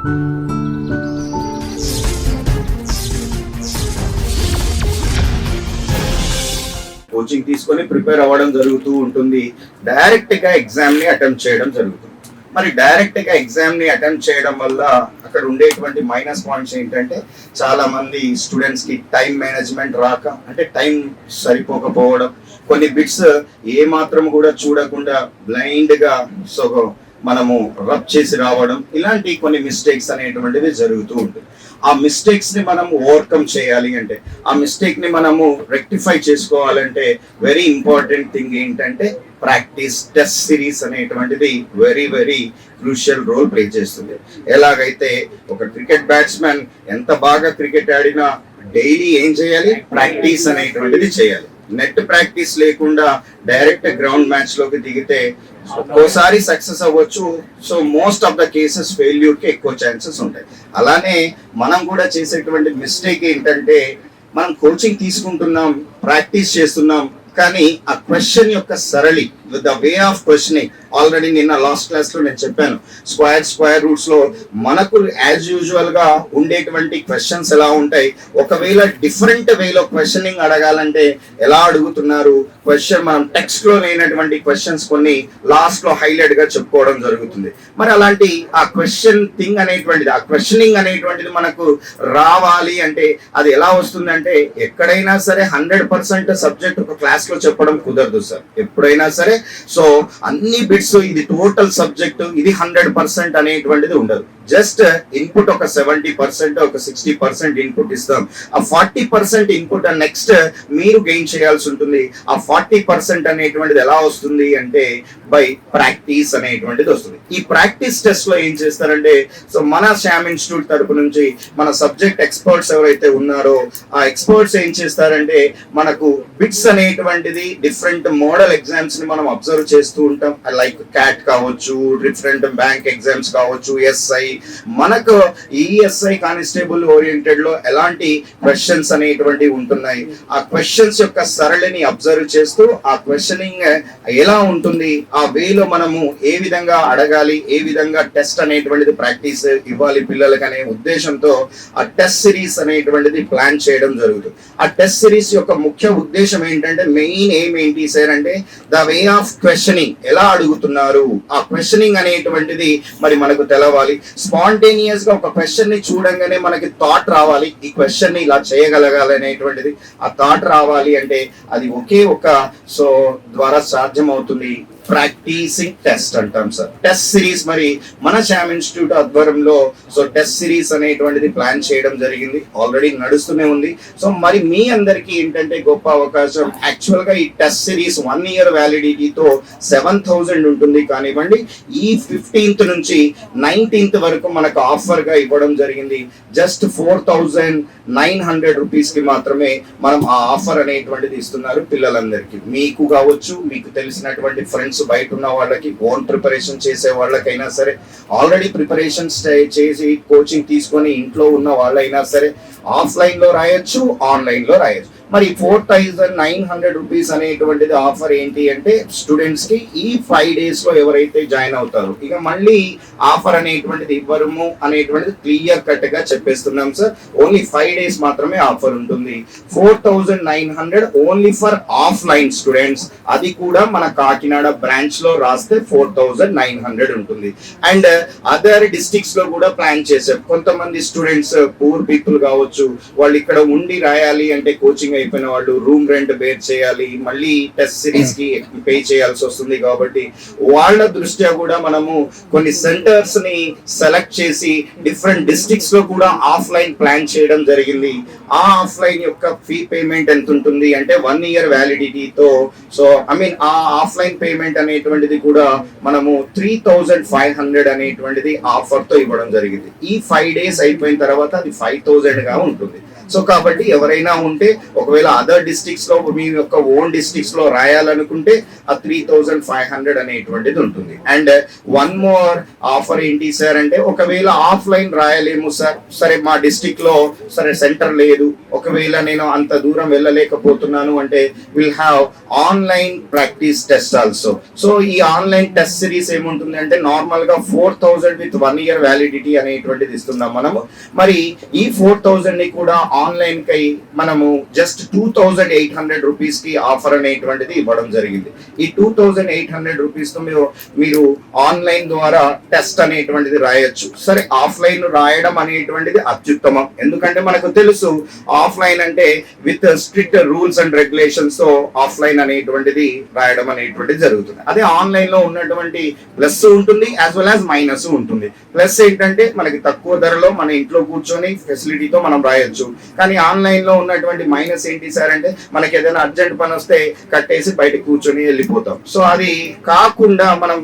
Coaching తీసుకొని prepare అవ్వడం జరుగుతూ ఉంటుంది. డైరెక్ట్గా ఎగ్జామ్ని అటెంప్ట్ చేయడం జరుగుతుంది. మరి డైరెక్ట్గా ఎగ్జామ్ని అటెంప్ట్ చేయడం వల్ల అక్కడ ఉండేటువంటి మైనస్ పాయింట్స్ ఏంటంటే చాలా మంది స్టూడెంట్స్కి టైం మేనేజ్మెంట్ రాక అంటే టైం సరిపోకపోవడం కొన్ని బిట్స్ ఏ మాత్రం కూడా చూడకుండా బ్లైండ్గా సో మనము రబ్ చేసి రావడం ఇలాంటి కొన్ని మిస్టేక్స్ అనేటువంటివి జరుగుతూ ఉంటుంది. ఆ మిస్టేక్స్ని మనం ఓవర్కమ్ చేయాలి అంటే ఆ మిస్టేక్ని మనము రెక్టిఫై చేసుకోవాలంటే వెరీ ఇంపార్టెంట్ థింగ్ ఏంటంటే ప్రాక్టీస్ టెస్ట్ సిరీస్ అనేటువంటిది very very crucial role play చేస్తుంది. ఎలాగైతే ఒక క్రికెట్ బ్యాట్స్మెన్ ఎంత బాగా క్రికెట్ ఆడినా డైలీ ఏం చేయాలి? ప్రాక్టీస్ అనేటువంటిది చేయాలి. నెట్ ప్రాక్టీస్ లేకుండా డైరెక్ట్ గ్రౌండ్ మ్యాచ్లోకి దిగితే ఒక్కోసారి సక్సెస్ అవ్వచ్చు. So most of the cases ఫెయిల్యూర్కి ఎక్కువ ఛాన్సెస్ ఉంటాయి. అలానే మనం కూడా చేసేటువంటి మిస్టేక్ ఏంటంటే మనం కోచింగ్ తీసుకుంటున్నాం ప్రాక్టీస్ చేస్తున్నాం కానీ ఆ క్వశ్చన్ యొక్క సరళి with the way of questioning already నిన్న లాస్ట్ క్లాస్లో నేను చెప్పాను. స్క్వేర్ స్క్వేర్ రూట్స్లో మనకు యాజ్ యూజువల్గా ఉండేటువంటి క్వశ్చన్స్ ఎలా ఉంటాయి? ఒకవేళ డిఫరెంట్ వేలో క్వశ్చనింగ్ అడగాలంటే ఎలా అడుగుతున్నారు? క్వశ్చన్ మనం టెక్స్ట్లో లేనటువంటి క్వశ్చన్స్ కొన్ని లాస్ట్లో హైలైట్గా చెప్పుకోవడం జరుగుతుంది. మరి అలాంటి ఆ క్వశ్చన్ థింగ్ అనేటువంటిది ఆ క్వశ్చనింగ్ అనేటువంటిది మనకు రావాలి అంటే అది ఎలా వస్తుందంటే ఎక్కడైనా సరే హండ్రెడ్ పర్సెంట్ సబ్జెక్ట్ ఒక క్లాస్లో చెప్పడం కుదరదు సార్ ఎప్పుడైనా సరే. సో అన్ని యూనిట్స్ ఇది టోటల్ సబ్జెక్ట్ ఇది హండ్రెడ్ పర్సెంట్ అనేటువంటిది ఉండదు. జస్ట్ ఇన్పుట్ ఒక సెవెంటీ పర్సెంట్ ఒక సిక్స్టీ పర్సెంట్ ఇన్పుట్ ఇస్తాం. ఆ ఫార్టీ పర్సెంట్ ఇన్పుట్ నెక్స్ట్ మీరు గెయిన్ చేయాల్సి ఉంటుంది. ఆ ఫార్టీ పర్సెంట్ అనేటువంటిది ఎలా వస్తుంది అంటే బై ప్రాక్టీస్ అనేటువంటిది వస్తుంది. ఈ ప్రాక్టీస్ టెస్ట్లో ఏం చేస్తారంటే సో మన శామ్ ఇన్స్టిట్యూట్ తరపు నుంచి మన సబ్జెక్ట్ ఎక్స్పర్ట్స్ ఎవరైతే ఉన్నారో ఆ ఎక్స్పర్ట్స్ ఏం చేస్తారంటే మనకు బిట్స్ అనేటువంటిది డిఫరెంట్ మోడల్ ఎగ్జామ్స్ని మనం అబ్జర్వ్ చేస్తూ ఉంటాం. లైక్ క్యాట్ కావచ్చు డిఫరెంట్ బ్యాంక్ ఎగ్జామ్స్ కావచ్చు ఎస్ఐ మనకు ఈఎస్ఐ కానిస్టేబుల్ ఓరియంటెడ్లో ఎలాంటి క్వశ్చన్స్ అనేటువంటివి ఉంటున్నాయి. ఆ క్వశ్చన్స్ యొక్క సరళిని అబ్జర్వ్ చేస్తూ ఆ క్వశ్చనింగ్ ఎలా ఉంటుంది? ఆ వేలో మనము ఏ విధంగా అడగాలి? ఏ విధంగా టెస్ట్ అనేటువంటిది ప్రాక్టీస్ ఇవ్వాలి పిల్లలకి అనే ఉద్దేశంతో ఆ టెస్ట్ సిరీస్ అనేటువంటిది ప్లాన్ చేయడం జరుగుతుంది. ఆ టెస్ట్ సిరీస్ యొక్క ముఖ్య ఉద్దేశం ఏంటంటే మెయిన్ ఏం ఏంటి సార్ అంటే ద వే ఆఫ్ క్వశ్చనింగ్ ఎలా అడుగుతున్నారు. ఆ క్వశ్చనింగ్ అనేటువంటిది మరి మనకు తెలవాలి. స్పాంటేనియస్గా ఒక క్వశ్చన్ని చూడంగానే మనకి థాట్ రావాలి. ఈ క్వశ్చన్ని ఇలా చేయగలగాలి అనేటువంటిది. ఆ థాట్ రావాలి అంటే అది ఒకే ఒక సో ద్వారా సాధ్యం అవుతుంది ప్రాక్టీసింగ్ టెస్ట్ అంటాం సార్ టెస్ట్ సిరీస్ మరి మన శామ్ ఇన్స్టిట్యూట్ ఆధ్వర్యంలో సో టెస్ట్ సిరీస్ అనేటువంటిది ప్లాన్ చేయడం జరిగింది. ఆల్రెడీ నడుస్తూనే ఉంది. సో మరి మీ అందరికీ ఏంటంటే గొప్ప అవకాశం యాక్చువల్గా ఈ టెస్ట్ సిరీస్ వన్ ఇయర్ వ్యాలిడిటీతో సెవెన్ థౌజండ్ ఉంటుంది కానివ్వండి ఈ ఫిఫ్టీన్త్ నుంచి నైన్టీన్త్ వరకు మనకు ఆఫర్గా ఇవ్వడం జరిగింది. Just four thousand nine hundred రూపీస్కి మాత్రమే మనం ఆ ఆఫర్ అనేటువంటిది ఇస్తున్నారు పిల్లలందరికీ. మీకు కావచ్చు మీకు తెలిసినటువంటి ఫ్రెండ్స్ బయట ఉన్న వాళ్ళకి ఓన్ ప్రిపరేషన్ చేసే వాళ్ళకైనా సరే ఆల్రెడీ ప్రిపరేషన్ చేసి కోచింగ్ తీసుకొని ఇంట్లో ఉన్న వాళ్ళైనా సరే ఆఫ్లైన్లో రాయొచ్చు ఆన్లైన్లో రాయొచ్చు. మరి four thousand nine hundred rupees అనేటువంటిది ఆఫర్ ఏంటి అంటే స్టూడెంట్స్కి ఈ ఫైవ్ డేస్లో ఎవరైతే జాయిన్ అవుతారో ఇక మళ్ళీ ఆఫర్ అనేటువంటిది ఇవ్వరము అనేటువంటిది క్లియర్ కట్గా చెప్పేస్తున్నాం సార్. ఓన్లీ ఫైవ్ డేస్ మాత్రమే ఆఫర్ ఉంటుంది. Four thousand nine hundred only for offline students. అది కూడా మన కాకినాడ బ్రాంచ్లో రాస్తే ఫోర్ థౌజండ్ నైన్ హండ్రెడ్ ఉంటుంది. అండ్ అదర్ డిస్ట్రిక్ట్స్లో కూడా ప్లాన్ చేశారు. కొంతమంది స్టూడెంట్స్ పూర్ పీపుల్ కావచ్చు వాళ్ళు ఇక్కడ ఉండి రాయాలి అంటే కోచింగ్ అయిపోయిన వాళ్ళు రూమ్ రెంట్ బేర్ చేయాలి మళ్ళీ టెస్ట్ సిరీస్కి పే చేయాల్సి వస్తుంది కాబట్టి వాళ్ళ దృష్ట్యా కూడా మనము కొన్ని సెంటర్స్ని సెలెక్ట్ చేసి డిఫరెంట్ డిస్ట్రిక్ట్స్లో కూడా ఆఫ్లైన్ ప్లాన్ చేయడం జరిగింది. ఆ ఆఫ్లైన్ యొక్క ఫీ పేమెంట్ ఎంత ఉంటుంది అంటే వన్ ఇయర్ వ్యాలిడిటీతో సో ఐ మీన్ ఆ ఆఫ్లైన్ పేమెంట్ అనేటువంటిది కూడా మనము త్రీ థౌజండ్ ఫైవ్ హండ్రెడ్ అనేటువంటిది ఆఫర్తో ఇవ్వడం జరిగింది. ఈ ఫైవ్ డేస్ అయిపోయిన తర్వాత అది ఫైవ్ థౌజండ్గా ఉంటుంది. సో కాబట్టి ఎవరైనా ఉంటే ఒకవేళ అదర్ డిస్ట్రిక్ట్స్లో మీ యొక్క ఓన్ డిస్ట్రిక్ట్స్లో రాయాలనుకుంటే ఆ త్రీ థౌజండ్ ఫైవ్ హండ్రెడ్ అనేటువంటిది ఉంటుంది. అండ్ వన్ మోర్ ఆఫర్ ఏంటి సార్ అంటే ఒకవేళ ఆఫ్లైన్ రాయలేము సార్ సరే మా డిస్ట్రిక్ట్లో సరే సెంటర్ లేదు ఒకవేళ నేను అంత దూరం వెళ్ళలేకపోతున్నాను అంటే will have online practice test also so ఈ ఆన్లైన్ టెస్ట్ సిరీస్ ఏముంటుంది అంటే నార్మల్గా four thousand with one year validity అనేటువంటిది ఇస్తున్నాం మనము. మరి ఈ ఫోర్ థౌజండ్ని కూడా ఆన్లైన్ కై మనము just two thousand eight hundred రూపీస్కి ఆఫర్ అనేటువంటిది ఇవ్వడం జరిగింది. ఈ టూ థౌజండ్ ఎయిట్ హండ్రెడ్ రూపీస్తో మీరు మీరు ఆన్లైన్ ద్వారా టెస్ట్ అనేటువంటిది రాయొచ్చు. సరే ఆఫ్లైన్ రాయడం అనేటువంటిది అత్యుత్తమం. ఎందుకంటే మనకు తెలుసు ఆఫ్లైన్ అంటే విత్ స్ట్రిక్ట్ రూల్స్ అండ్ రెగ్యులేషన్స్తో ఆఫ్లైన్ అనేటువంటిది రాయడం అనేటువంటిది జరుగుతుంది. అదే ఆన్లైన్లో ఉన్నటువంటి ప్లస్ ఉంటుంది యాజ్ వెల్ యాజ్ మైనస్ ఉంటుంది. ప్లస్ ఏంటంటే మనకి తక్కువ ధరలో మన ఇంట్లో కూర్చొని ఫెసిలిటీతో మనం రాయొచ్చు. కానీ ఆన్లైన్లో ఉన్నటువంటి మైనస్ ఏంటి సార్ అంటే మనకి ఏదైనా అర్జెంట్ పని వస్తే కట్టేసి బయట కూర్చొని వెళ్ళిపోతాం. సో అది కాకుండా మనం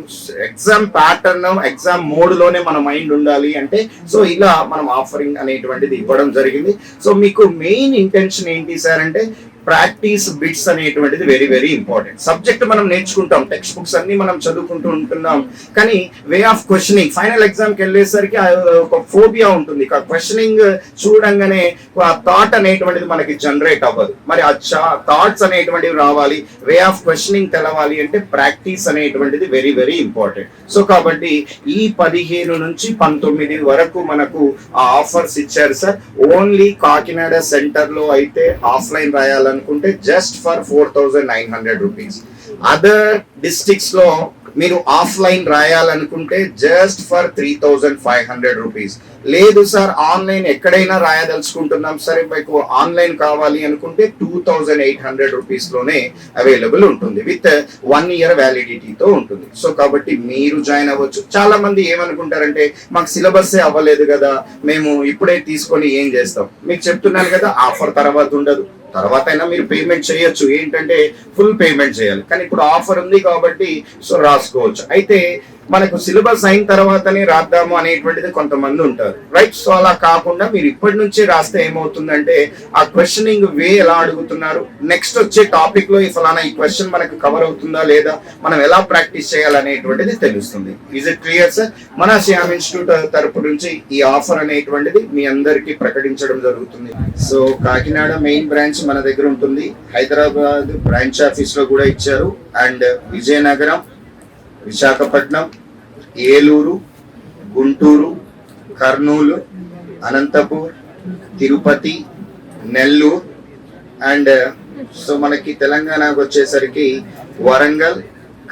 ఎగ్జామ్ ప్యాటర్న్ ఎగ్జామ్ మోడ్లోనే మన మైండ్ ఉండాలి అంటే సో ఇలా మనం ఆఫరింగ్ అనేటువంటిది ఇవ్వడం జరిగింది. సో మీకు మెయిన్ ఇంటెన్షన్ ఏంటి సార్ అంటే ప్రాక్టీస్ బిట్స్ అనేటువంటిది వెరీ వెరీ ఇంపార్టెంట్ సబ్జెక్ట్ మనం నేర్చుకుంటాం టెక్స్ట్ బుక్స్ అన్ని మనం చదువుకుంటూ ఉంటున్నాం. కానీ వే ఆఫ్ క్వశ్చనింగ్ ఫైనల్ ఎగ్జామ్కి వెళ్ళేసరికి ఒక ఫోబియా ఉంటుంది. క్వశ్చనింగ్ చూడంగానే ఆ థాట్ అనేటువంటిది మనకి జనరేట్ అవ్వదు. మరి ఆ థాట్స్ అనేటువంటివి రావాలి వే ఆఫ్ క్వశ్చనింగ్ తెలవాలి అంటే ప్రాక్టీస్ అనేటువంటిది వెరీ వెరీ ఇంపార్టెంట్ సో కాబట్టి ఈ పదిహేను నుంచి పంతొమ్మిది వరకు మనకు ఆ ఆఫర్స్ ఇచ్చారు సార్ ఓన్లీ కాకినాడ సెంటర్లో అయితే offline రాయాలనుకుంటే just for four thousand nine hundred rupees other డిస్ట్రిక్ట్స్లో మీరు offline రాయాలనుకుంటే just for three thousand five hundred rupees లేదు సార్ ఆన్లైన్ ఎక్కడైనా రాయదలుచుకుంటున్నాం. సరే మీకు ఆన్లైన్ కావాలి అనుకుంటే టూ థౌజండ్ ఎయిట్ హండ్రెడ్ రూపీస్లోనే అవైలబుల్ ఉంటుంది. విత్ వన్ ఇయర్ వ్యాలిడిటీతో ఉంటుంది. సో కాబట్టి మీరు జాయిన్ అవ్వచ్చు. చాలా మంది ఏమనుకుంటారంటే మాకు సిలబస్ అవ్వలేదు కదా. మేము ఇప్పుడే తీసుకొని ఏం చేస్తాం? మీకు చెప్తున్నాను కదా ఆఫర్ తర్వాత ఉండదు. తర్వాత అయినా మీరు పేమెంట్ చేయొచ్చు. ఏంటంటే ఫుల్ పేమెంట్ చేయాలి. కానీ ఇప్పుడు ఆఫర్ ఉంది కాబట్టి సో రాసుకోవచ్చు. అయితే మనకు సిలబస్ అయిన తర్వాతనే రాద్దాము అనేటువంటిది కొంతమంది ఉంటారు. రైట్ సో అలా కాకుండా మీరు ఇప్పటి నుంచే రాస్తే ఏమవుతుందంటే ఆ క్వశ్చనింగ్ వే ఎలా అడుగుతున్నారు? నెక్స్ట్ వచ్చే టాపిక్లో ఈ ఫలానా ఈ క్వశ్చన్ మనకు కవర్ అవుతుందా లేదా? మనం ఎలా ప్రాక్టీస్ చేయాలనేటువంటిది తెలుస్తుంది. ఈజ్ ఇట్ క్లియర్ సార్ మన శ్యామ్ ఇన్స్టిట్యూట్ తరపు నుంచి ఈ ఆఫర్ అనేటువంటిది మీ అందరికీ ప్రకటించడం జరుగుతుంది. సో కాకినాడ మెయిన్ బ్రాంచ్ మన దగ్గర ఉంటుంది. హైదరాబాద్ బ్రాంచ్ ఆఫీస్లో కూడా ఇచ్చారు. And Vizianagaram Visakhapatnam Eluru Guntur Kurnool Anantapur Tirupati Nellore and so మనకి తెలంగాణకు వచ్చేసరికి వరంగల్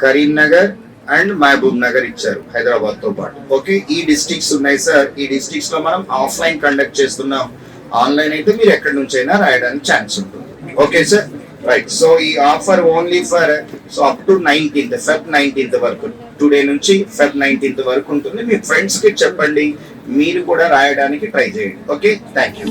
కరీంనగర్ అండ్ మహబూబ్ నగర్ ఇచ్చారు హైదరాబాద్తో పాటు. ఓకే ఈ డిస్ట్రిక్ట్స్ ఉన్నాయి సార్. ఈ డిస్ట్రిక్ట్స్లో మనం ఆఫ్లైన్ కండక్ట్ చేస్తున్నాం. ఆన్లైన్ అయితే మీరు ఎక్కడి నుంచి అయినా రాయడానికి ఛాన్స్ ఉంటుంది. Okay sir? రైట్ సో ఈ offer only for so up to nineteenth Feb nineteenth వరకు. టుడే నుంచి ఫెబ్ నైన్టీన్త్ వరకు ఉంటుంది. మీ ఫ్రెండ్స్కి చెప్పండి. మీరు కూడా రాయడానికి ట్రై చేయండి. Okay thank you